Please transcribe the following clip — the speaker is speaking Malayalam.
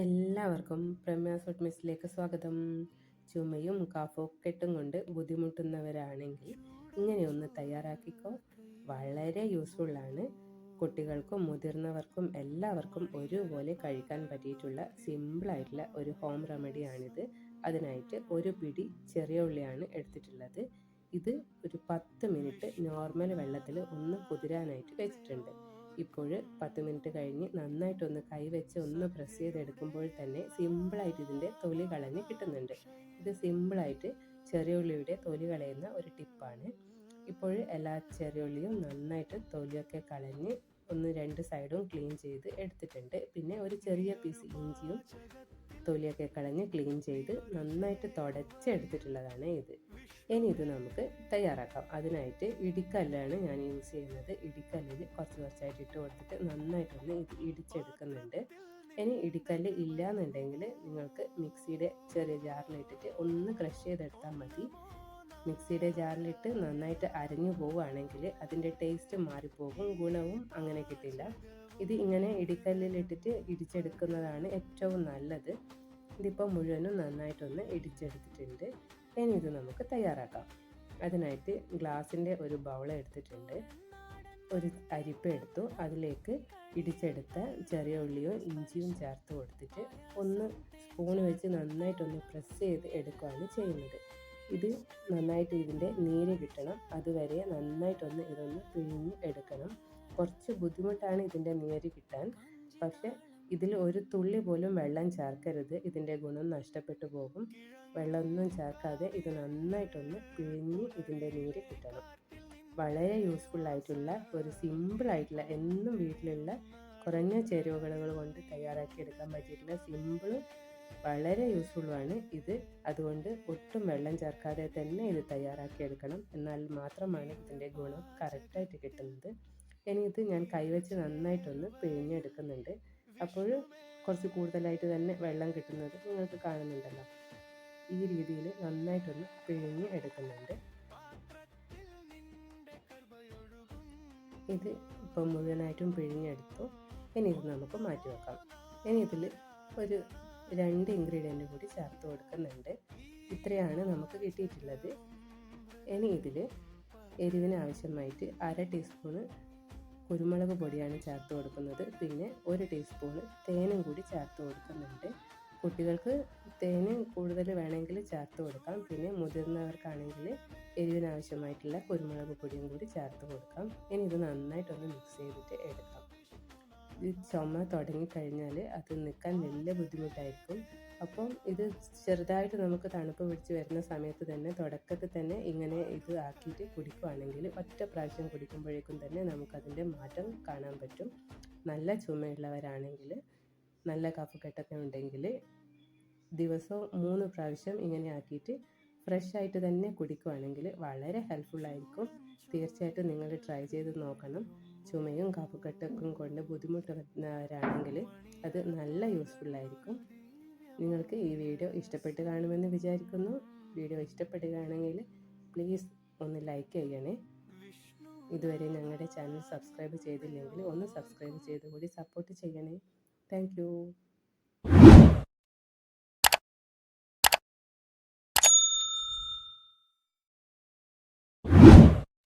എല്ലാവർക്കും പ്രമേസ് മിസ്സിലേക്ക് സ്വാഗതം. ചുമയും കഫക്കെട്ടും കൊണ്ട് ബുദ്ധിമുട്ടുന്നവരാണെങ്കിൽ ഇങ്ങനെയൊന്ന് തയ്യാറാക്കിക്കോ. വളരെ യൂസ്ഫുള്ളാണ് കുട്ടികൾക്കും മുതിർന്നവർക്കും എല്ലാവർക്കും ഒരുപോലെ കഴിക്കാൻ പറ്റിയിട്ടുള്ള സിമ്പിളായിട്ടുള്ള ഒരു ഹോം റെമഡിയാണിത് അതിനായിട്ട് ഒരു പിടി ചെറിയ ഉള്ളിയാണ് എടുത്തിട്ടുള്ളത്. ഇത് ഒരു പത്ത് മിനിറ്റ് നോർമൽ വെള്ളത്തിൽ ഒന്ന് കുതിരാനായിട്ട് വെച്ചിട്ടുണ്ട്. ഇപ്പോൾ പത്ത് മിനിറ്റ് കഴിഞ്ഞ് നന്നായിട്ടൊന്ന് കൈവച്ച് ഒന്ന് പ്രസ് ചെയ്തെടുക്കുമ്പോൾ തന്നെ സിമ്പിളായിട്ട് ഇതിന്റെ തൊലി കളഞ്ഞ് കിട്ടുന്നുണ്ട്. ഇത് സിമ്പിളായിട്ട് ചെറിയ ഉള്ളിയുടെ തൊലി കളയുന്ന ഒരു ടിപ്പാണ് ഇപ്പോൾ എല്ലാ ചെറിയ ഉള്ളിയും നന്നായിട്ട് തൊലിയൊക്കെ കളഞ്ഞ് ഒന്ന് രണ്ട് സൈഡും ക്ലീൻ ചെയ്ത് എടുത്തിട്ടുണ്ട്. പിന്നെ ഒരു ചെറിയ പീസ് ഇഞ്ചിയും തൊലിയൊക്കെ കളഞ്ഞ് ക്ലീൻ ചെയ്ത് നന്നായിട്ട് തുടച്ചെടുത്തിട്ടുള്ളതാണ് ഇത്. ഇനി ഇത് നമുക്ക് തയ്യാറാക്കാം. അതിനായിട്ട് ഇടിക്കല്ലാണ് ഞാൻ യൂസ് ചെയ്യുന്നത്. ഇടിക്കല്ലിൽ കുറച്ച് കുറച്ചായിട്ട് ഇട്ട് കൊടുത്തിട്ട് നന്നായിട്ടൊന്ന് ഇത് ഇടിച്ചെടുക്കുന്നുണ്ട്. ഇനി ഇടിക്കല്ല് ഇല്ല എന്നുണ്ടെങ്കിൽ നിങ്ങൾക്ക് മിക്സിയുടെ ചെറിയ ജാറിലിട്ടിട്ട് ഒന്ന് ക്രഷ് ചെയ്തെടുത്താൽ മതി. മിക്സിയുടെ ജാറിലിട്ട് നന്നായിട്ട് അരഞ്ഞു പോവുകയാണെങ്കിൽ അതിന്റെ ടേസ്റ്റ് മാറിപ്പോകും ഗുണവും അങ്ങനെ കിട്ടില്ല. ഇത് ഇങ്ങനെ ഇടിക്കല്ലിലിട്ടിട്ട് ഇടിച്ചെടുക്കുന്നതാണ് ഏറ്റവും നല്ലത്. ഇതിപ്പോൾ മുഴുവനും നന്നായിട്ടൊന്ന് ഇടിച്ചെടുത്തിട്ടുണ്ട്. ഇനി ഇത് നമുക്ക് തയ്യാറാക്കാം. അതിനായിട്ട് ഗ്ലാസിന്റെ ഒരു ബൗൾ എടുത്തിട്ടുണ്ട്. ഒരു അരിപ്പ എടുത്തു. അതിലേക്ക് ഇടിച്ചെടുത്ത ചെറിയ ഉള്ളിയും ഇഞ്ചിയും ചേർത്ത് കൊടുത്തിട്ട് ഒന്ന് സ്പൂൺ വെച്ച് നന്നായിട്ടൊന്ന് പ്രസ് ചെയ്ത് എടുക്കുകയാണ് ചെയ്യുന്നത്. ഇത് നന്നായിട്ട് ഇതിന്റെ നീര് കിട്ടണം. അതുവരെ നന്നായിട്ടൊന്ന് ഇതൊന്ന് പിഴിഞ്ഞ് എടുക്കണം. കുറച്ച് ബുദ്ധിമുട്ടാണ് ഇതിന്റെ നീര് കിട്ടാൻ. പക്ഷെ ഇതിൽ ഒരു തുള്ളി പോലും വെള്ളം ചേർക്കരുത്. ഇതിന്റെ ഗുണം നഷ്ടപ്പെട്ടു പോകും. വെള്ളമൊന്നും ചേർക്കാതെ ഇത് നന്നായിട്ടൊന്ന് പിഴിഞ്ഞ് ഇതിന്റെ നീര് കിട്ടണം. വളരെ യൂസ്ഫുൾ ആയിട്ടുള്ള ഒരു സിമ്പിൾ ആയിട്ടുള്ള എന്നും വീട്ടിലുള്ള കുറഞ്ഞ ചേരുവകൾ കൊണ്ട് തയ്യാറാക്കി എടുക്കാൻ പറ്റിയിട്ടുള്ള സിമ്പിളും വളരെ യൂസ്ഫുള്ളുമാണ് ഇത്. അതുകൊണ്ട് ഒട്ടും വെള്ളം ചേർക്കാതെ തന്നെ ഇത് തയ്യാറാക്കി എടുക്കണം. എന്നാൽ മാത്രമാണ് ഇതിന്റെ ഗുണം കറക്റ്റായിട്ട് കിട്ടുന്നത്. ഇനി ഇത് ഞാൻ കൈവച്ച് നന്നായിട്ടൊന്ന് പിഴിഞ്ഞെടുക്കുന്നുണ്ട്. അപ്പോൾ കുറച്ച് കൂടുതലായിട്ട് തന്നെ വെള്ളം കിട്ടുന്നത് നിങ്ങൾക്ക് കാണുന്നുണ്ടല്ലോ. ഈ രീതിയിൽ നന്നായിട്ടൊന്ന് പിഴിഞ്ഞ് എടുക്കുന്നുണ്ട്. ഇത് ഇപ്പം മുഴുവനായിട്ടും പിഴിഞ്ഞെടുത്തു. ഇനി ഇത് നമുക്ക് മാറ്റി വെക്കാം. ഇനി ഇതിൽ ഒരു രണ്ട് ഇൻഗ്രീഡിയന്റ് കൂടി ചേർത്ത് കൊടുക്കുന്നുണ്ട്. ഇത്രയാണ് നമുക്ക് കിട്ടിയിട്ടുള്ളത്. ഇനി ഇതിൽ എരിവിന് ആവശ്യമായിട്ട് അര ടീസ്പൂണ് കുരുമുളക് പൊടിയാണ് ചേർത്ത് കൊടുക്കുന്നത്. പിന്നെ ഒരു ടീസ്പൂണ് തേനും കൂടി ചേർത്ത് കൊടുക്കുന്നുണ്ട്. കുട്ടികൾക്ക് തേന് കൂടുതൽ വേണമെങ്കിൽ ചേർത്ത് കൊടുക്കാം. പിന്നെ മുതിർന്നവർക്കാണെങ്കിൽ എരിവിനാവശ്യമായിട്ടുള്ള കുരുമുളക് പൊടിയും കൂടി ചേർത്ത് കൊടുക്കാം. ഇനി ഇത് നന്നായിട്ടൊന്ന് മിക്സ് ചെയ്തിട്ട് എടുക്കാം. ചുമ തുടങ്ങിക്കഴിഞ്ഞാൽ അത് നിൽക്കാൻ വലിയ ബുദ്ധിമുട്ടായിരിക്കും. അപ്പം ഇത് ചെറുതായിട്ട് നമുക്ക് തണുപ്പ് പിടിച്ച് വരുന്ന സമയത്ത് തന്നെ തുടക്കത്തിൽ തന്നെ ഇങ്ങനെ ഇത് ആക്കിയിട്ട് കുടിക്കുകയാണെങ്കിൽ ഒറ്റ പ്രാവശ്യം കുടിക്കുമ്പോഴേക്കും തന്നെ നമുക്കതിന്റെ മാറ്റം കാണാൻ പറ്റും. നല്ല ചുമയുള്ളവരാണെങ്കിൽ നല്ല കഫക്കെട്ടൊക്കെ ഉണ്ടെങ്കിൽ ദിവസവും മൂന്ന് പ്രാവശ്യം ഇങ്ങനെ ആക്കിയിട്ട് ഫ്രഷ് ആയിട്ട് തന്നെ കുടിക്കുകയാണെങ്കിൽ വളരെ ഹെൽപ്ഫുള്ളായിരിക്കും. തീർച്ചയായിട്ടും നിങ്ങൾ ട്രൈ ചെയ്ത് നോക്കണം. ചുമയും കഫക്കെട്ടൊക്കെ കൊണ്ട് ബുദ്ധിമുട്ടുന്നവരാണെങ്കിൽ അത് നല്ല യൂസ്ഫുൾ ആയിരിക്കും. നിങ്ങൾക്ക് ഈ വീഡിയോ ഇഷ്ടപ്പെട്ട് കാണുമെന്ന് വിചാരിക്കുന്നു. വീഡിയോ ഇഷ്ടപ്പെടുകയാണെങ്കിൽ പ്ലീസ് ഒന്ന് ലൈക്ക് ചെയ്യണേ. ഇതുവരെ ഞങ്ങളുടെ ചാനൽ സബ്സ്ക്രൈബ് ചെയ്തില്ലെങ്കിൽ ഒന്ന് സബ്സ്ക്രൈബ് ചെയ്ത് കൂടി സപ്പോർട്ട് ചെയ്യണേ താങ്ക്